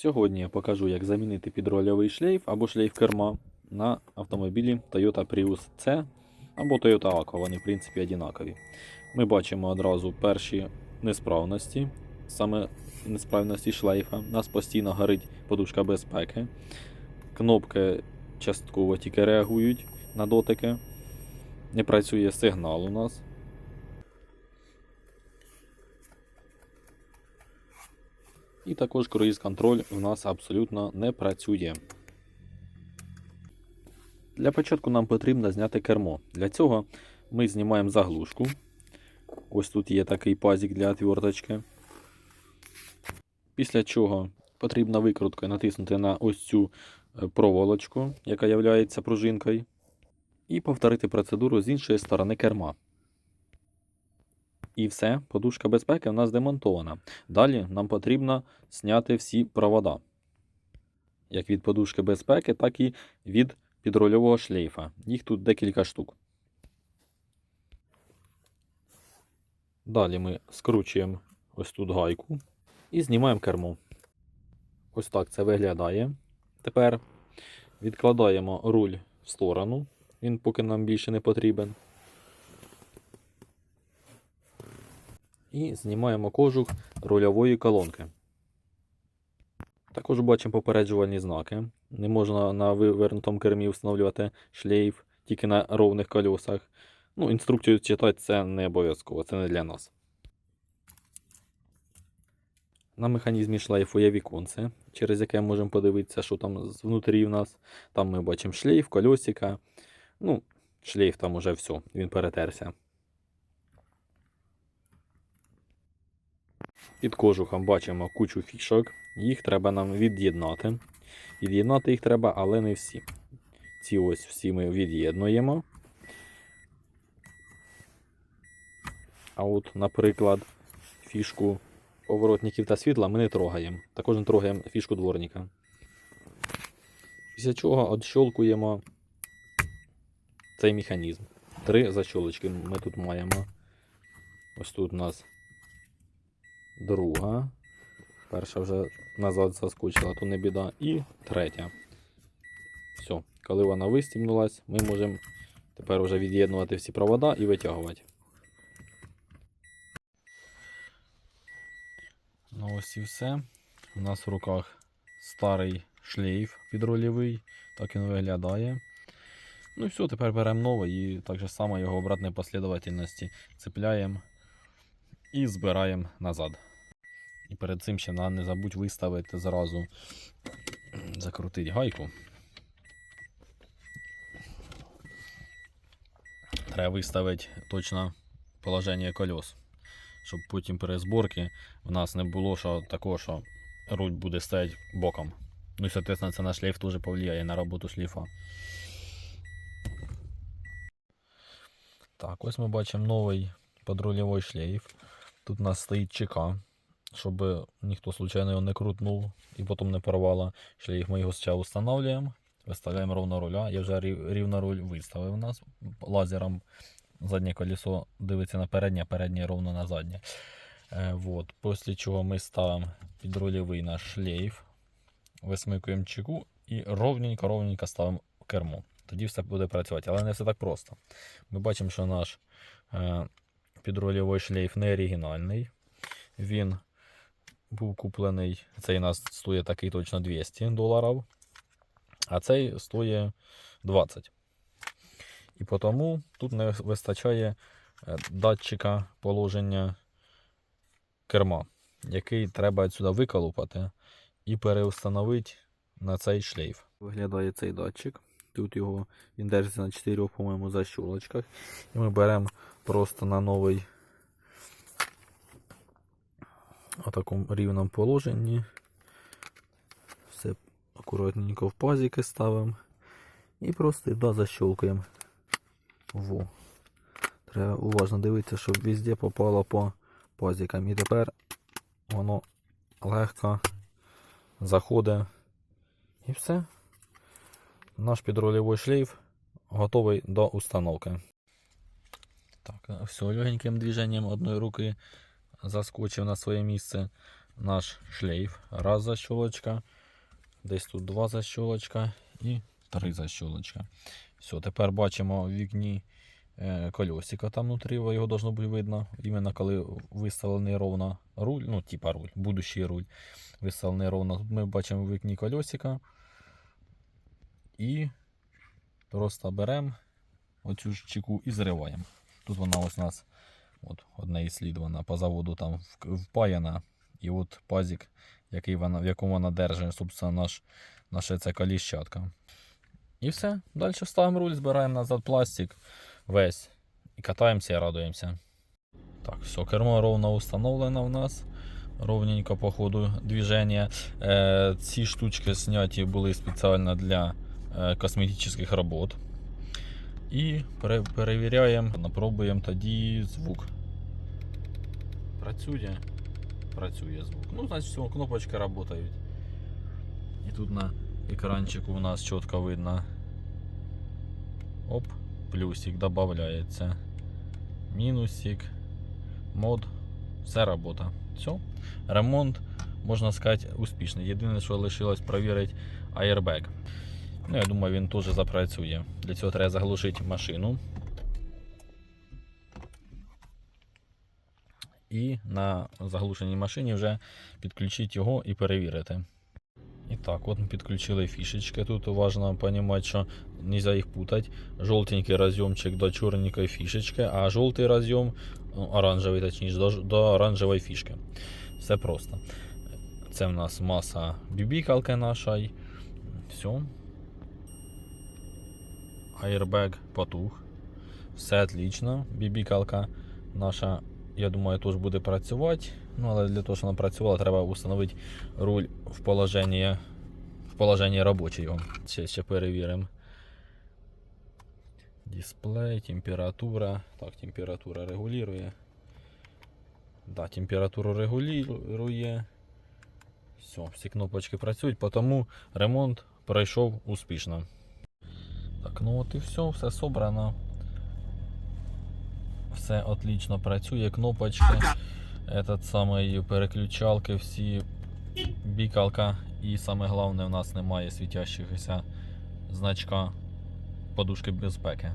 Сьогодні я покажу, як замінити підрольовий шлейф або шлейф керма на автомобілі Toyota Prius C або Toyota Aqua. Вони, в принципі, однакові. Ми бачимо одразу перші несправності, саме несправності шлейфа. Нас постійно горить подушка безпеки. Кнопки частково тільки реагують на дотики. Не працює сигнал у нас. І також круїз-контроль у нас абсолютно не працює. Для початку нам потрібно зняти кермо. Для цього ми знімаємо заглушку. Ось тут є такий пазик для отверточки. Після чого потрібно викруткою натиснути на ось цю е, проволочку, яка є пружинкою, і повторити процедуру з іншої сторони керма. І все, подушка безпеки у нас демонтована. Далі нам потрібно зняти всі провода. Як від подушки безпеки, так і від підрульового шлейфа. Їх тут декілька штук. Далі ми скручуємо ось тут гайку і знімаємо кермо. Ось так це виглядає. Тепер відкладаємо руль в сторону. Він поки нам більше не потрібен. І знімаємо кожух рульової колонки. Також бачимо попереджувальні знаки. Не можна на вивернутому кермі встановлювати шлейф тільки на ровних колесах. Ну, інструкцію читати це не обов'язково, це не для нас. На механізмі шлейфу є віконце, через яке можемо подивитися, що там внутрі в нас. Там ми бачимо шлейф, кольосика. Ну, шлейф там уже все, він перетерся. Під кожухом бачимо кучу фішок. Їх треба нам від'єднати. Від'єднати їх треба, але не всі. Ці ось всі ми від'єднуємо. А от, наприклад, фішку поворотників та світла ми не трогаємо. Також не трогаємо фішку дворника. Після чого відщолкуємо цей механізм. Три защолочки ми тут маємо. Ось тут у нас друга. Перша вже назад заскочила, то не біда. І третя. Все, коли вона вистібнулась, ми можемо тепер вже від'єднувати всі провода і витягувати. Ну ось і все. У нас в руках старий шлейф підрольовий, так він виглядає. Ну і все, тепер беремо новий і так же само його в обратній послідовательності цепляємо і збираємо назад. І перед цим ще не забудь виставити зразу, закрутити гайку. Треба виставити точно положення колес, щоб потім при зборці в нас не було що такого, що руль буде стояти боком. Ну і, соответственно, це на шлейф теж повлияє на роботу шлейфа. Так, ось ми бачимо новий подрульовий шлейф. Тут у нас стоїть ЧК, щоб ніхто случайно його не крутнув і потім не порвало шлейф. Ми його зараз встановлюємо, виставляємо ровно руля. Я вже рів- рівно руль виставив у нас лазером. Заднє колесо дивиться на переднє, переднє ровно на заднє. Е, вот. Після чого ми ставимо підрульовий наш шлейф, висмикуємо чеку і ровненько-ровненько ставимо кермо. Тоді все буде працювати, але не все так просто. Ми бачимо, що наш е, підрульовий шлейф не оригінальний. Він був куплений, цей у нас стоїть такий точно 200 доларів, а цей стоїть 20. І тому тут не вистачає е, датчика положення керма, який треба сюди виколупати і переустановити на цей шлейф. Виглядає цей датчик. Тут його він держиться на 4, по-моєму, защолочках. І ми беремо просто на новий у такому рівному положенні. Все акуратненько в пазики ставимо. І просто да, защелкуємо. Во. Треба уважно дивитися, щоб везде попало по пазикам. І тепер воно легко заходить. І все. Наш підрольовий шлейф готовий до установки. Так, все, легеньким движенням одної руки заскочив на своє місце. наш шлейф. Раз защолочка, десь тут два защолочка і три защолочка. Все, тепер бачимо в вікні е, кольосика там внутрі, його должно бути видно. Іменно коли виставлений ровно руль, ну, типа руль, будущий руль виставлений ровно. Тут ми бачимо в вікні кольосика. І просто беремо оцю ж чеку і зриваємо. Тут вона ось у нас от, одне із слід, вона по заводу там впаяна. І от пазик, який вона, в якому вона держить, собственно, наш, наша ця коліщатка. І все. Далі ставимо руль, збираємо назад пластик весь. І катаємося і радуємося. Так, все, кермо ровно установлено в нас. Ровненько по ходу движення. Е, ці штучки зняті були спеціально для е, косметичних робот. І перевіряємо, напробуємо тоді звук. Працює. Працює звук. Ну, значить, все, кнопочки працюють. І тут на екранчику у нас чітко видно. Оп, плюсик додається. Мінусик. Мод. Все робота. Все. Ремонт, можна сказати, успішний. Єдине, що лишилось перевірити airbag. Ну, я думаю, він теж запрацює. Для цього треба заглушити машину. І на заглушеній машині вже підключити його і перевірити. І так, от ми підключили фішечки. Тут важливо розуміти, що не можна їх путати. Жовтенький розйомчик до чорненької фішечки, а жовтий розйом, ну, оранжевий точніше, до, до оранжевої фішки. Все просто. Це в нас маса бібікалки наша. Все. Airbag потух. Все отлично. Бібікалка наша, я думаю, теж буде працювати. Ну, але для того, щоб вона працювала, треба встановити руль в положенні, в положенні робочого. Ще, ще перевіримо. Дисплей, температура. Так, температура регулює. Да, температуру регулює. Все, всі кнопочки працюють, тому ремонт пройшов успішно. Так, ну от і все, все собрано. Все отлично працює, кнопочки. Этот самий переключалки, всі бікалка. І саме головне, у нас немає світящихся значка подушки безпеки.